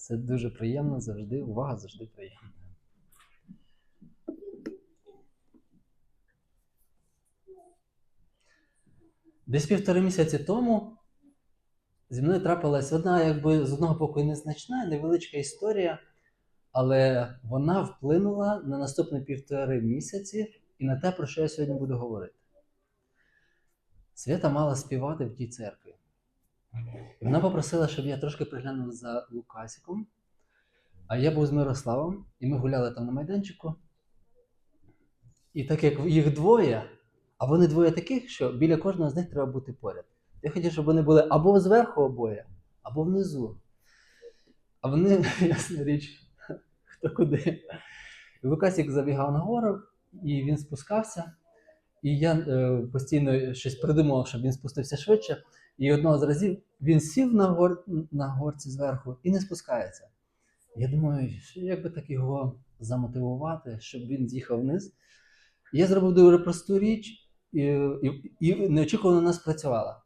Це дуже приємно завжди. Увага завжди приємна. Десь півтори місяці тому зі мною трапилась одна, якби з одного боку, незначна, невеличка історія, але вона вплинула на наступні півтори місяці і на те, про що я сьогодні буду говорити. Свята мала співати в тій церкві. Вона попросила, щоб я трошки приглянув за Лукасиком. А я був з Мирославом, і ми гуляли там на майданчику. І так як їх двоє, а вони двоє таких, що біля кожного з них треба бути поряд. Я хотів, щоб вони були або зверху обоє, або внизу. А вони, ясна річ, хто куди. І Лукасик забігав нагору, і він спускався. І я е, постійно щось придумав, щоб він спустився швидше. І одного з разів він сів на, гор... на горці зверху і не спускається. Я думаю, що як би так його замотивувати, щоб він з'їхав вниз. Я зробив дуже просту річ, і, і, і неочікувано вона спрацювала.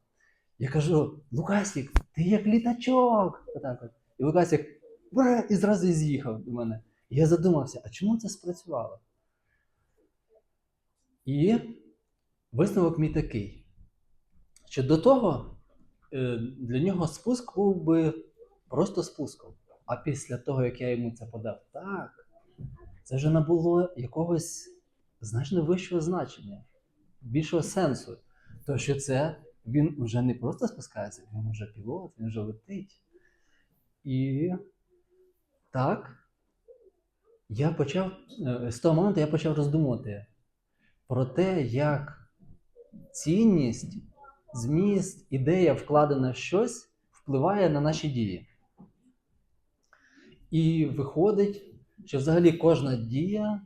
Я кажу: Лукасик, ти як літачок! Отак от. І Лукасик і зразу з'їхав до мене. І я задумався, а чому це спрацювало? І висновок мій такий, що до того для нього спуск був би просто спуском. А після того, як я йому це подав, так, це вже набуло якогось значно вищого значення, більшого сенсу. То що це він вже не просто спускається, він вже пілот, він вже летить. І так, я почав, е, з того моменту я почав роздумувати про те, як цінність, зміст, ідея вкладена в щось впливає на наші дії. І виходить, що взагалі кожна дія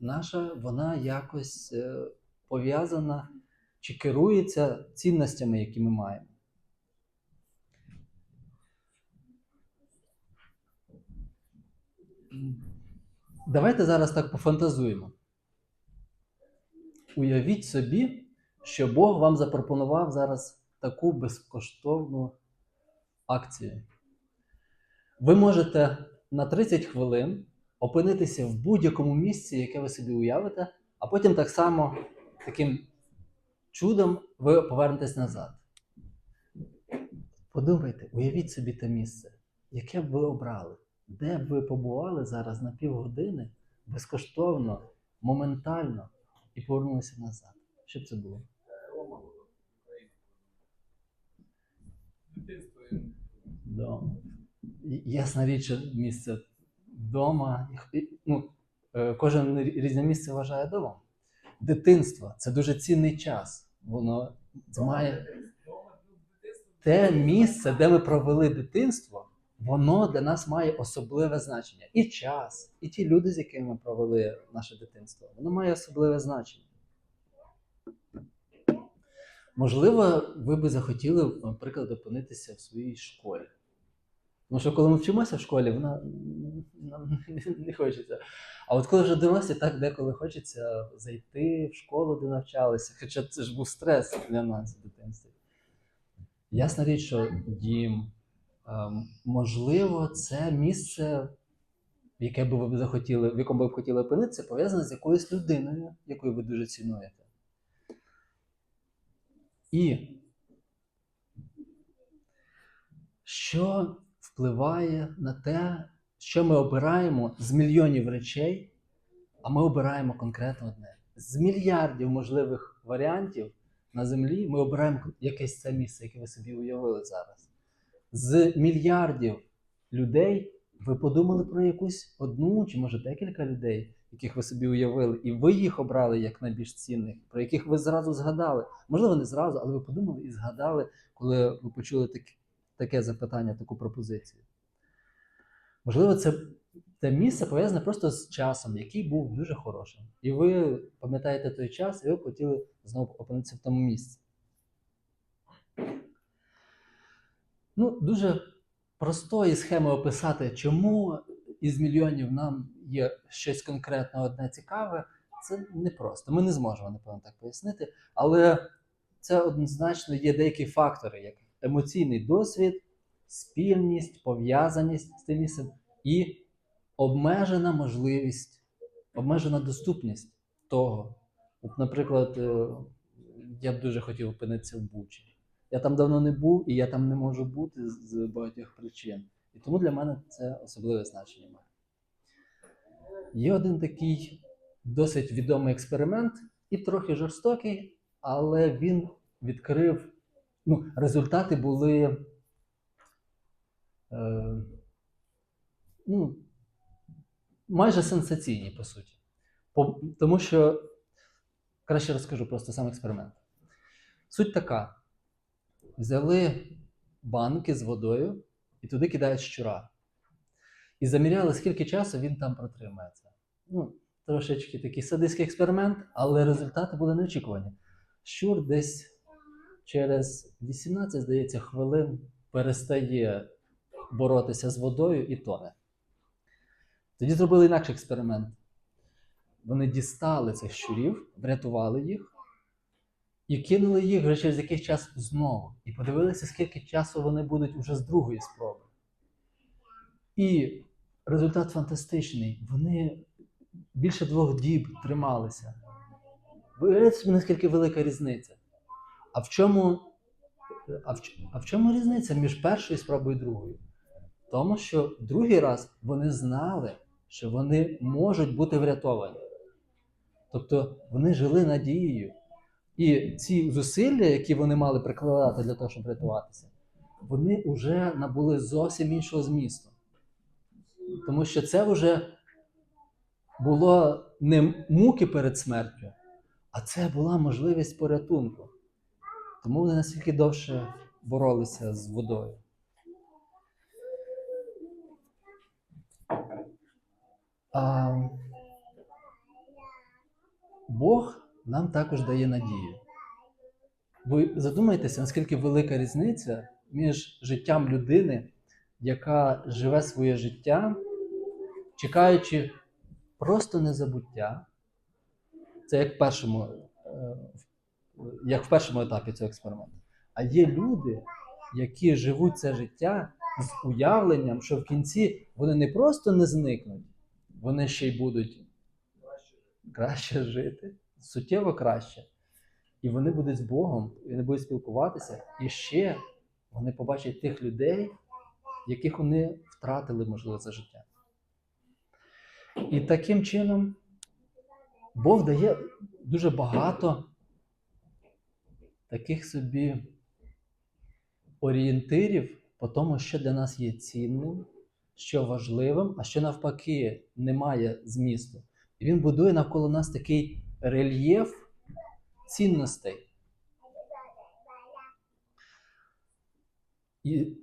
наша, вона якось е, пов'язана чи керується цінностями, які ми маємо. Давайте зараз так пофантазуємо. Уявіть собі, що Бог вам запропонував зараз таку безкоштовну акцію. Ви можете на 30 хвилин опинитися в будь-якому місці, яке ви собі уявите, а потім так само таким чудом ви повернетесь назад. Подумайте, уявіть собі те місце, яке б ви обрали, де б ви побували зараз на півгодини безкоштовно, моментально і повернулися назад. Що б це було? Дома. Ясна річ, місце вдома. Ну, е, кожен різне місце вважає домом. Дитинство це дуже цінний час. Воно має те місце, де ми провели дитинство, воно для нас має особливе значення. І час, і ті люди, з якими ми провели наше дитинство, воно має особливе значення. Можливо, ви би захотіли, наприклад, опинитися в своїй школі. Тому що коли ми вчимося в школі, вона нам не хочеться. А от коли вже дорослі, так деколи хочеться зайти в школу, де навчалися. Хоча це ж був стрес для нас в дитинстві. Ясна річ, що дім, ем, можливо, це місце, в яке би ви захотіли, в якому би ви хотіли опинитися, пов'язане з якоюсь людиною, яку ви дуже цінуєте. І що впливає на те, що ми обираємо з мільйонів речей, а ми обираємо конкретно одне. З мільярдів можливих варіантів на землі ми обираємо якесь це місце, яке ви собі уявили зараз. З мільярдів людей ви подумали про якусь одну чи може декілька людей, яких ви собі уявили, і ви їх обрали як найбільш цінних, про яких ви зразу згадали. Можливо, не зразу, але ви подумали і згадали, коли ви почули таке, таке запитання, таку пропозицію. Можливо, це те місце пов'язане просто з часом, який був дуже хорошим. І ви пам'ятаєте той час, і ви хотіли знову опинитися в тому місці. Ну, дуже простої схеми описати, чому із мільйонів нам є щось конкретно одне цікаве, це непросто. Ми не зможемо, напевно, так пояснити. Але це однозначно є деякі фактори, як емоційний досвід, спільність, пов'язаність з тим місцем і обмежена можливість, обмежена доступність того. От, наприклад, е, я б дуже хотів опинитися в Бучі. Я там давно не був, і я там не можу бути з- з багатьох причин. І тому для мене це особливе значення має. Є один такий досить відомий експеримент, і трохи жорстокий, але він відкрив. Ну, результати були. Е, ну, майже сенсаційні, по суті. По, тому що краще розкажу просто сам експеримент. Суть така: взяли банки з водою і туди кидають щура. І заміряли, скільки часу він там протримається. Ну, трошечки такий садистський експеримент, але результати були неочікувані. Щур десь через 18, здається, хвилин перестає боротися з водою і тоне. Тоді зробили інакший експеримент. Вони дістали цих щурів, врятували їх і кинули їх вже через якийсь час знову. І подивилися, скільки часу вони будуть уже з другої спроби. І результат фантастичний. Вони більше двох діб трималися. Виявляється, наскільки велика різниця. А в чому, а в, а в чому різниця між першою спробою і другою? Тому, що другий раз вони знали, що вони можуть бути врятовані. Тобто вони жили надією. І ці зусилля, які вони мали прикладати для того, щоб врятуватися, вони вже набули зовсім іншого змісту. Тому що це вже було не муки перед смертю, а це була можливість порятунку. Тому вони настільки довше боролися з водою. А, Бог нам також дає надію. Ви задумайтеся, наскільки велика різниця між життям людини, яка живе своє життя, чекаючи просто незабуття. Це як в першому, е, як в першому етапі цього експерименту. А є люди, які живуть це життя з уявленням, що в кінці вони не просто не зникнуть, вони ще й будуть краще жити, суттєво краще. І вони будуть з Богом, і вони будуть спілкуватися, і ще вони побачать тих людей, яких вони втратили, можливо, за життя. І таким чином Бог дає дуже багато таких собі орієнтирів по тому, що для нас є цінним, що важливим, а що навпаки не має змісту. І він будує навколо нас такий рельєф цінностей. І,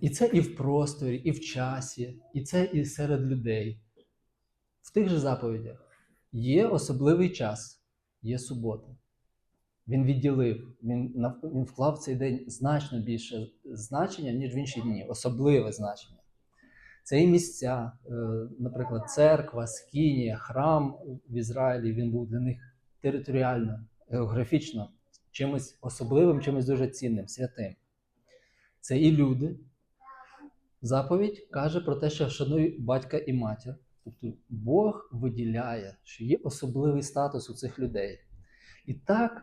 і це і в просторі, і в часі, і це і серед людей. В тих же заповідях є особливий час, є субота. Він відділив, він, він вклав цей день значно більше значення, ніж в інші дні, особливе значення. Це і місця, е, наприклад, церква, скинія, храм в Ізраїлі, він був для них територіально, географічно, чимось особливим, чимось дуже цінним, святим. Це і люди. Заповідь каже про те, що шануй батька і матір. Тобто Бог виділяє, що є особливий статус у цих людей. І так,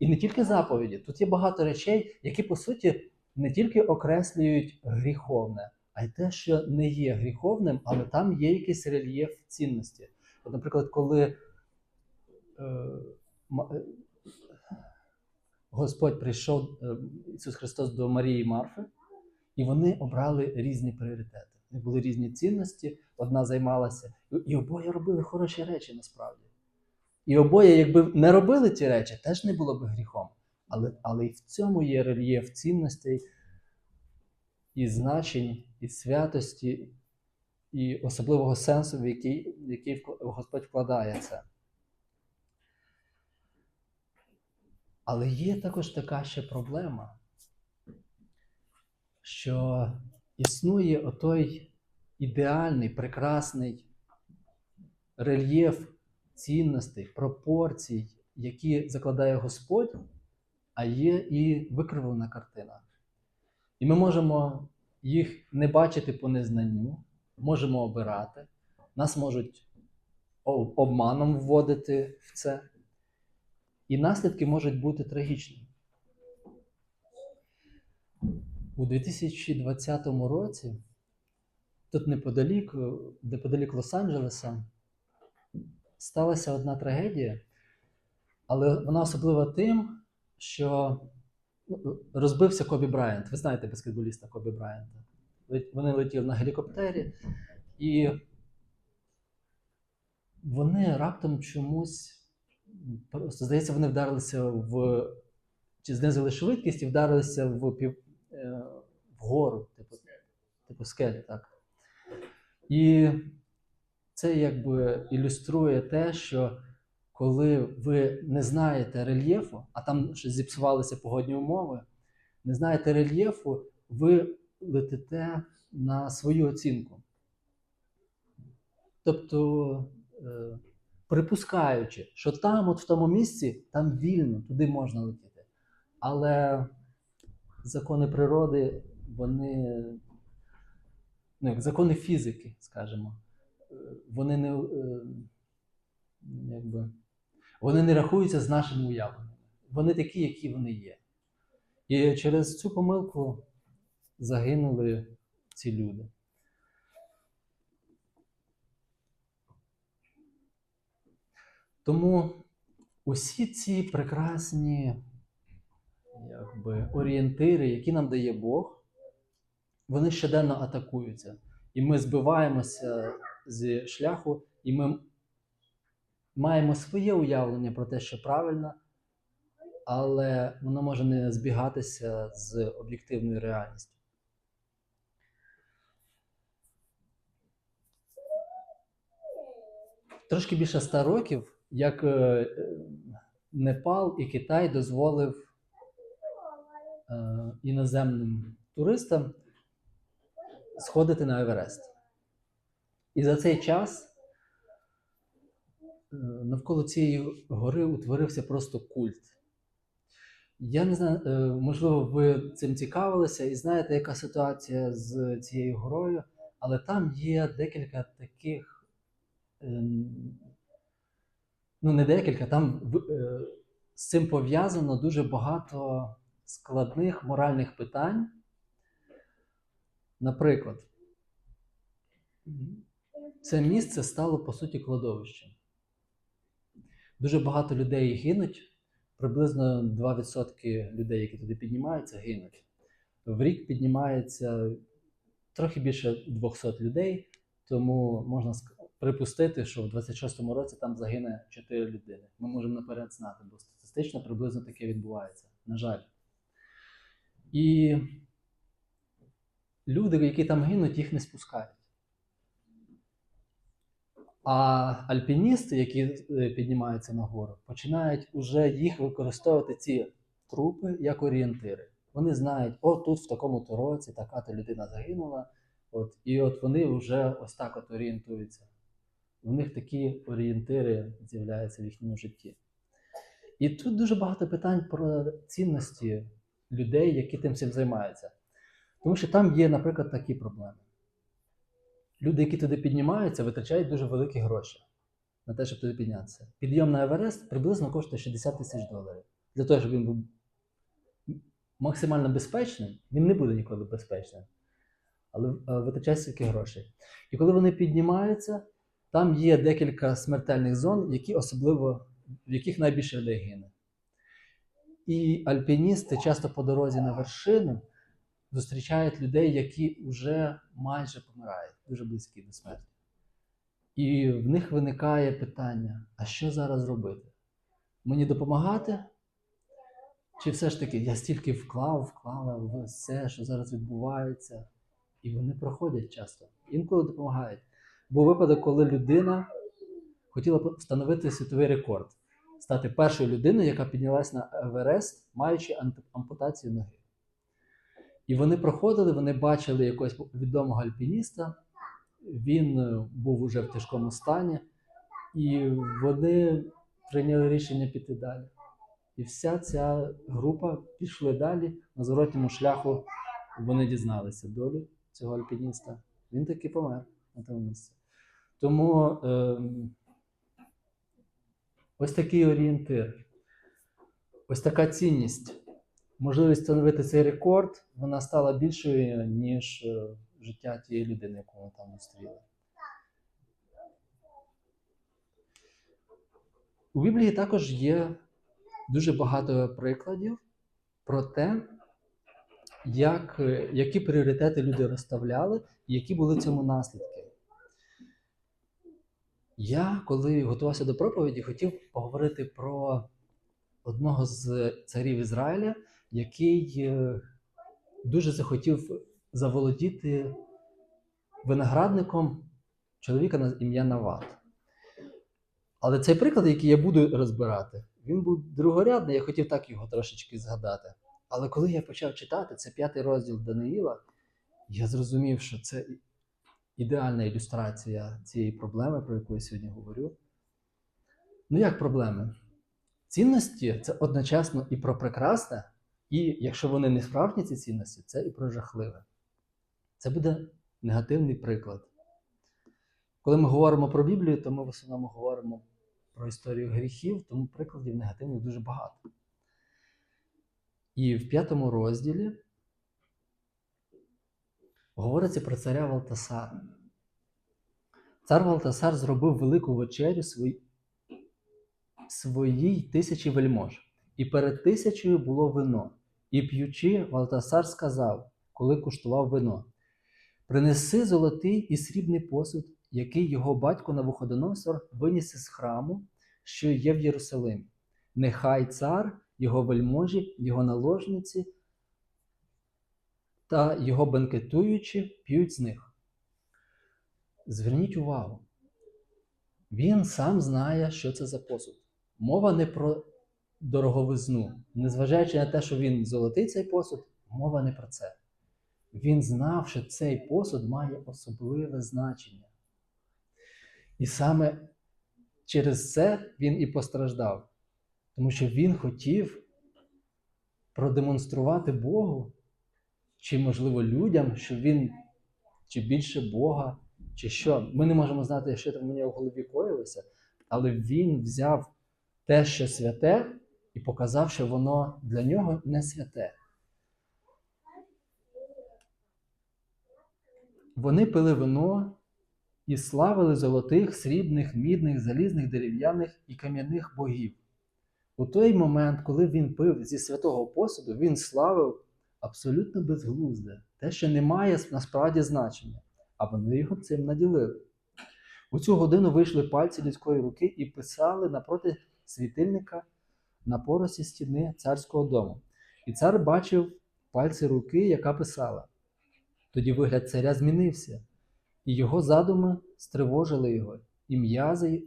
і не тільки заповіді, тут є багато речей, які по суті не тільки окреслюють гріховне, а й те, що не є гріховним, але там є якийсь рельєф цінності. От, наприклад, коли е, е, Господь прийшов, е, Ісус Христос до Марії Марфи, і вони обрали різні пріоритети. Були різні цінності, одна займалася, і обоє робили хороші речі насправді. І обоє, якби не робили ці речі, теж не було б гріхом. Але, але і в цьому є рельєф цінностей і значень, і святості, і особливого сенсу, в який, в який Господь вкладає це. Але є також така ще проблема, що існує отой ідеальний, прекрасний рельєф цінностей, пропорцій, які закладає Господь, а є і викривлена картина. І ми можемо їх не бачити по незнанню, можемо обирати, нас можуть обманом вводити в це, і наслідки можуть бути трагічні. У 2020 році, тут неподалік, неподалік Лос-Анджелеса, сталася одна трагедія, але вона особлива тим, що ну, розбився Кобі Брайант. Ви знаєте баскетболіста Кобі Брайанта. Вони летіли на гелікоптері, і вони раптом чомусь, здається, вони вдарилися в. Чи знизили швидкість і вдарилися в пів, е, вгору, типу, типу скелі, так. І це якби ілюструє те, що коли ви не знаєте рельєфу, а там зіпсувалися погодні умови, не знаєте рельєфу, ви летите на свою оцінку. Тобто, е, припускаючи, що там, от в тому місці, там вільно, туди можна летіти. Але закони природи, вони, ну, як закони фізики, скажімо, вони не, е, якби, вони не рахуються з нашими уявленнями. Вони такі, які вони є. І через цю помилку загинули ці люди. Тому усі ці прекрасні якби, орієнтири, які нам дає Бог, вони щоденно атакуються. І ми збиваємося з шляху, і ми маємо своє уявлення про те, що правильно, але воно може не збігатися з об'єктивною реальністю. Трошки більше ста років, як е, Непал і Китай дозволив е, іноземним туристам сходити на Еверест. І за цей час е, навколо цієї гори утворився просто культ. Я не знаю, е, можливо, ви цим цікавилися і знаєте, яка ситуація з цією горою, але там є декілька таких. ем, Ну, не декілька, там е, з цим пов'язано дуже багато складних моральних питань. Наприклад, це місце стало по суті кладовищем. Дуже багато людей гинуть, приблизно 2% людей, які туди піднімаються, гинуть. В рік піднімається трохи більше 200 людей, тому можна припустити, що в 26-му році там загине 4 людини. Ми можемо наперед знати, бо статистично приблизно таке відбувається. На жаль. І люди, які там гинуть, їх не спускають. А альпіністи, які е, піднімаються на гору, починають уже їх використовувати ці трупи як орієнтири. Вони знають, о, тут в такому то році така то людина загинула. От, і от вони вже ось так от орієнтуються. У них такі орієнтири з'являються в їхньому житті. І тут дуже багато питань про цінності людей, які тим всім займаються. Тому що там є, наприклад, такі проблеми. Люди, які туди піднімаються, витрачають дуже великі гроші на те, щоб туди піднятися. Підйом на Еверест приблизно коштує 60 тисяч доларів. Для того, щоб він був максимально безпечним, він не буде ніколи безпечним. Але е, витрачає стільки грошей. І коли вони піднімаються, там є декілька смертельних зон, які особливо, в яких найбільше людей гине. І альпіністи часто по дорозі на вершину зустрічають людей, які вже майже помирають, дуже близькі до смерті. І в них виникає питання: а що зараз робити? Мені допомагати? Чи все ж таки я стільки вклав, вклала в все, що зараз відбувається, і вони проходять часто. Інколи допомагають. Був випадок, коли людина хотіла встановити світовий рекорд, стати першою людиною, яка піднялась на Еверест, маючи ампутацію ноги. І вони проходили, вони бачили якогось відомого альпініста, він е, був уже в тяжкому стані, і вони прийняли рішення піти далі. І вся ця група пішли далі. На зворотньому шляху вони дізналися долю цього альпініста. Він таки помер на тому місці. Тому ем, ось такий орієнтир, ось така цінність. Можливість встановити цей рекорд, вона стала більшою, ніж е, життя тієї людини, яку ми там зустріли. У Біблії також є дуже багато прикладів про те, як, е, які пріоритети люди розставляли і які були цьому наслідки. Я, коли готувався до проповіді, хотів поговорити про одного з царів Ізраїля, який е, дуже захотів заволодіти виноградником чоловіка на ім'я Нават. Але цей приклад, який я буду розбирати, він був другорядний, я хотів так його трошечки згадати. Але коли я почав читати, це п'ятий розділ Даниїла, я зрозумів, що це ідеальна ілюстрація цієї проблеми, про яку я сьогодні говорю. Ну, як проблеми? Цінності це одночасно і про прекрасне, і якщо вони не справжні, ці цінності, це і про жахливе. Це буде негативний приклад. Коли ми говоримо про Біблію, то ми в основному говоримо про історію гріхів, тому прикладів негативних дуже багато. І в п'ятому розділі говориться про царя Валтасара. Цар Валтасар зробив велику вечерю свої... своїй тисячі вельмож, і перед тисячею було вино. І п'ючи, Валтасар сказав, коли куштував вино: Принеси золотий і срібний посуд, який його батько Навуходоносор виніс із храму, що є в Єрусалимі. Нехай цар, його вельможі, його наложниці та його бенкетуючі п'ють з них. Зверніть увагу, він сам знає, що це за посуд. Мова не про дороговизну. Незважаючи на те, що він золотий цей посуд, мова не про це. Він знав, що цей посуд має особливе значення. І саме через це він і постраждав. Тому що він хотів продемонструвати Богу, чи, можливо, людям, що він чи більше Бога, чи що. Ми не можемо знати, що там в мене в голові коїлося, але він взяв те, що святе, і показав, що воно для нього не святе. Вони пили вино і славили золотих, срібних, мідних, залізних, дерев'яних і кам'яних богів. У той момент, коли він пив зі святого посуду, він славив абсолютно безглузде, те, що не має насправді значення, а вони його цим наділили. У цю годину вийшли пальці людської руки і писали напроти світильника на поросі стіни царського дому. І цар бачив пальці руки, яка писала. Тоді вигляд царя змінився, і його задуми стривожили його, і м'язи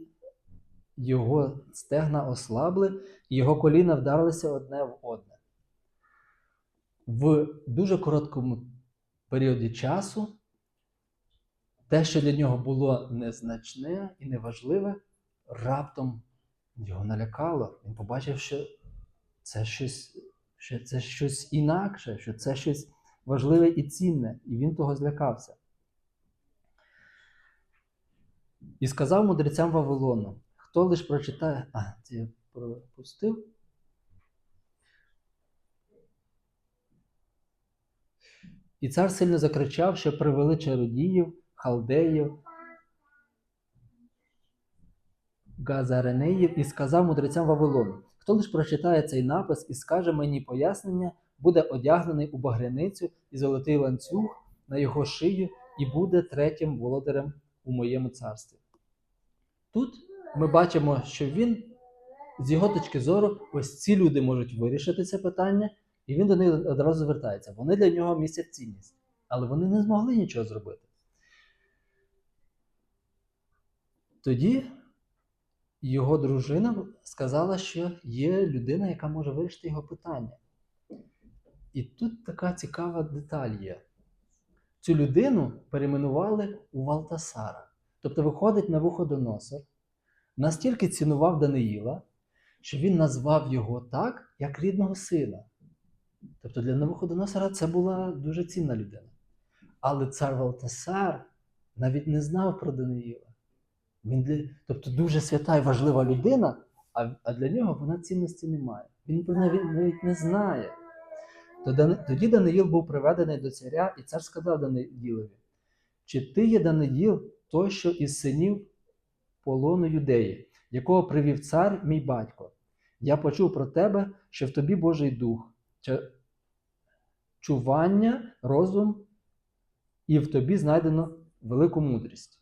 його стегна ослабли, і його коліна вдарилися одне в одне. В дуже короткому періоді часу те, що для нього було незначне і неважливе, раптом його налякало. Він побачив, що це щось, що це щось інакше, що це щось важливе і цінне, і він того злякався. І сказав мудрецям Вавилону, хто лиш прочитає. А, це я пропустив. І цар сильно закричав, що привели чародіїв, халдеїв, газаренеїв і сказав мудрецям Вавилону: Хто лиш прочитає цей напис і скаже мені пояснення, буде одягнений у багряницю і золотий ланцюг на його шию, і буде третім володарем у моєму царстві. Тут ми бачимо, що він, з його точки зору, ось ці люди можуть вирішити це питання, і він до них одразу звертається. Вони для нього містять цінність, але вони не змогли нічого зробити. Тоді його дружина сказала, що є людина, яка може вирішити його питання. І тут така цікава деталь є. Цю людину перейменували у Валтасара. Тобто, виходить на вуходоносор, настільки цінував Даниїла, що він назвав його так, як рідного сина. Тобто для Навуходоносора це була дуже цінна людина. Але цар Валтасар навіть не знав про Даниїла. Він для... Тобто дуже свята і важлива людина, а, а для нього вона цінності не має. Він про неї навіть не знає. Тоді Даниїл був приведений до царя, і цар сказав Даниїлові: Чи ти є Даниїл, той, що із синів полону юдеї, якого привів цар мій батько? Я почув про тебе, що в тобі Божий дух, чування, розум, і в тобі знайдено велику мудрість.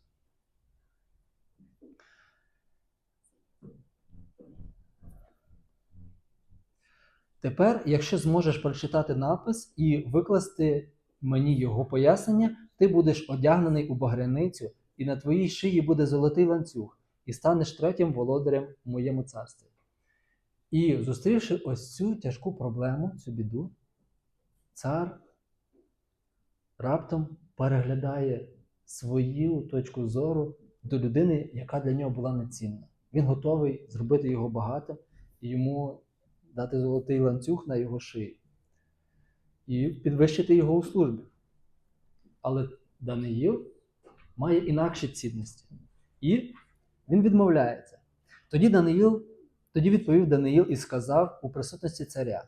Тепер, якщо зможеш прочитати напис і викласти мені його пояснення, ти будеш одягнений у багряницю, і на твоїй шиї буде золотий ланцюг, і станеш третім володарем у моєму царстві. І зустрівши ось цю тяжку проблему, цю біду, цар раптом переглядає свою точку зору до людини, яка для нього була нецінна. Він готовий зробити його багатим і йому дати золотий ланцюг на його шиї і підвищити його у службі. Але Даниїл має інакші цінності. І він відмовляється. Тоді Даниїл, тоді відповів Даниїл і сказав у присутності царя: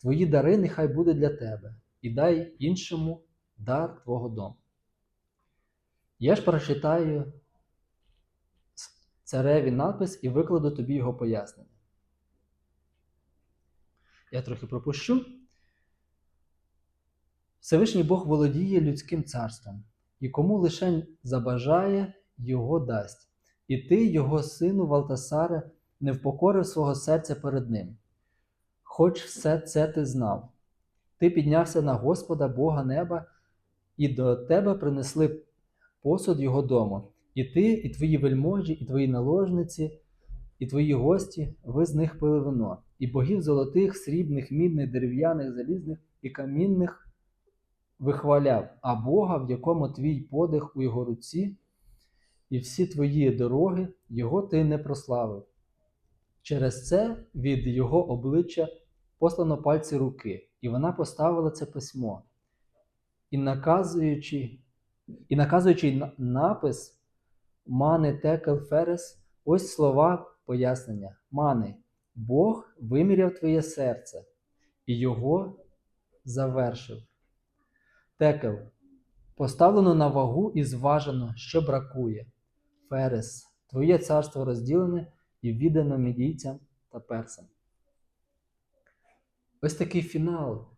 Твої дари нехай буде для тебе, і дай іншому дар твого дому. Я ж прочитаю цареві надпис і викладу тобі його пояснення. Я трохи пропущу. Всевишній Бог володіє людським царством, і кому лише забажає, його дасть. І ти, його сину Валтасаре, не впокорив свого серця перед ним. Хоч все це ти знав. Ти піднявся на Господа Бога неба, і до тебе принесли посуд його дому. І ти, і твої вельможі, і твої наложниці, і твої гості, ви з них пили вино, і богів золотих, срібних, мідних, дерев'яних, залізних і камінних вихваляв, а Бога, в якому твій подих у його руці, і всі твої дороги, його ти не прославив. Через це від його обличчя послано пальці руки, і вона поставила це письмо. І наказуючи, і наказуючи напис Мане Текел Ферес, ось слова пояснення. Мане, Бог виміряв твоє серце і його завершив. Текел поставлено на вагу і зважено, що бракує. Ферес, твоє царство розділене і віддано медійцям та персам. Ось такий фінал.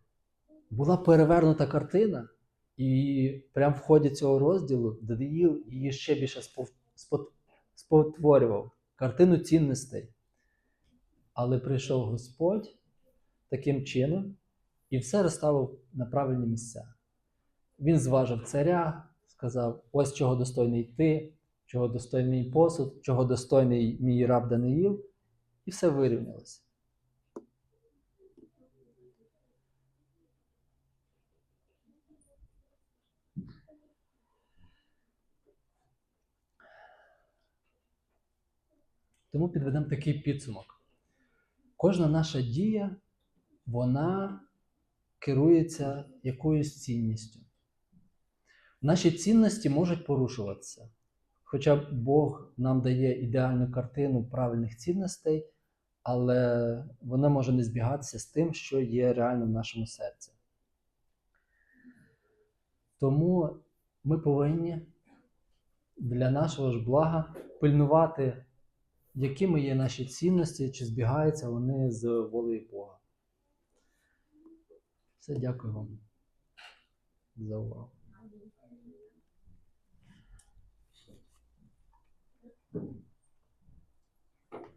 Була перевернута картина, і прямо в ході цього розділу Даниїл її ще більше спов- спот- спотворював картину цінностей. Але прийшов Господь таким чином і все розставив на правильні місця. Він зважив царя, сказав: ось чого достойний ти, чого достойний посуд, чого достойний мій раб Даниїл, і все вирівнялося. Тому підведемо такий підсумок. Кожна наша дія, вона керується якоюсь цінністю. Наші цінності можуть порушуватися. Хоча Бог нам дає ідеальну картину правильних цінностей, але вона може не збігатися з тим, що є реально в нашому серці. Тому ми повинні для нашого ж блага пильнувати, якими є наші цінності, чи збігаються вони з волею Бога. Все, дякую вам за увагу.